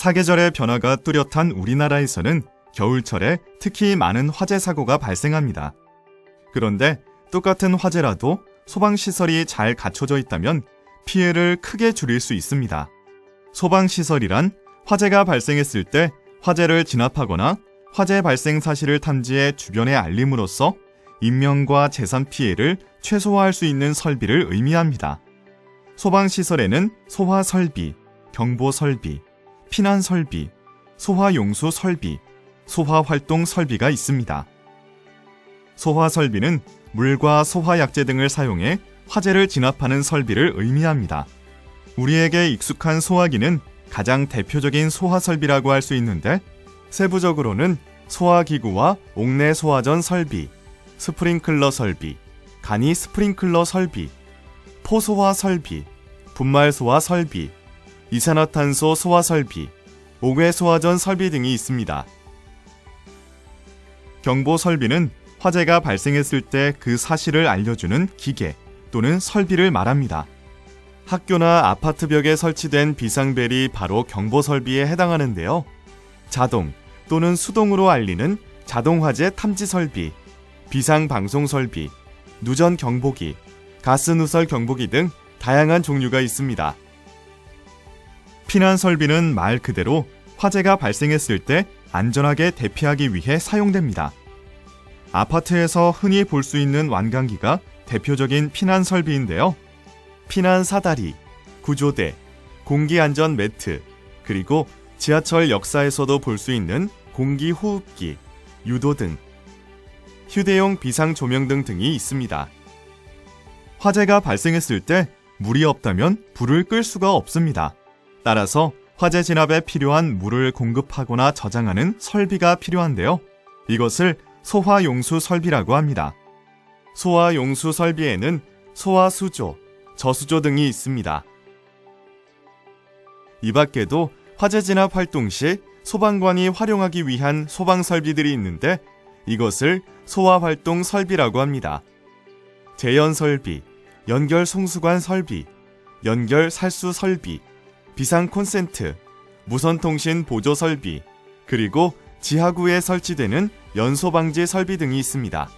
사계절의 변화가 뚜렷한 우리나라에서는 겨울철에 특히 많은 화재 사고가 발생합니다. 그런데 똑같은 화재라도 소방시설이 잘 갖춰져 있다면 피해를 크게 줄일 수 있습니다. 소방시설이란 화재가 발생했을 때 화재를 진압하거나 화재 발생 사실을 탐지해 주변에 알림으로써 인명과 재산 피해를 최소화할 수 있는 설비를 의미합니다. 소방시설에는 소화 설비, 경보 설비, 피난 설비, 소화 용수 설비, 소화 활동 설비가 있습니다. 소화 설비는 물과 소화 약재 등을 사용해 화재를 진압하는 설비를 의미합니다. 우리에게 익숙한 소화기는 가장 대표적인 소화 설비라고 할 수 있는데 세부적으로는 소화기구와 옥내 소화전 설비, 스프링클러 설비, 간이 스프링클러 설비, 포소화 설비, 분말 소화 설비, 이산화탄소 소화 설비, 옥외 소화전 설비 등이 있습니다. 경보 설비는 화재가 발생했을 때 그 사실을 알려주는 기계 또는 설비를 말합니다. 학교나 아파트 벽에 설치된 비상벨이 바로 경보 설비에 해당하는데요. 자동 또는 수동으로 알리는 자동 화재 탐지 설비, 비상 방송 설비, 누전 경보기, 가스 누설 경보기 등 다양한 종류가 있습니다. 피난 설비는 말 그대로 화재가 발생했을 때 안전하게 대피하기 위해 사용됩니다. 아파트에서 흔히 볼 수 있는 완강기가 대표적인 피난 설비인데요. 피난 사다리, 구조대, 공기 안전 매트, 그리고 지하철 역사에서도 볼 수 있는 공기 호흡기, 유도 등, 휴대용 비상 조명 등 등이 있습니다. 화재가 발생했을 때 물이 없다면 불을 끌 수가 없습니다. 따라서 화재 진압에 필요한 물을 공급하거나 저장하는 설비가 필요한데요. 이것을 소화 용수 설비라고 합니다. 소화 용수 설비에는 소화 수조, 저수조 등이 있습니다. 이 밖에도 화재 진압 활동 시 소방관이 활용하기 위한 소방 설비들이 있는데 이것을 소화 활동 설비라고 합니다. 재연 설비, 연결 송수관 설비, 연결 살수 설비, 비상 콘센트, 무선 통신 보조 설비, 그리고 지하구에 설치되는 연소 방지 설비 등이 있습니다.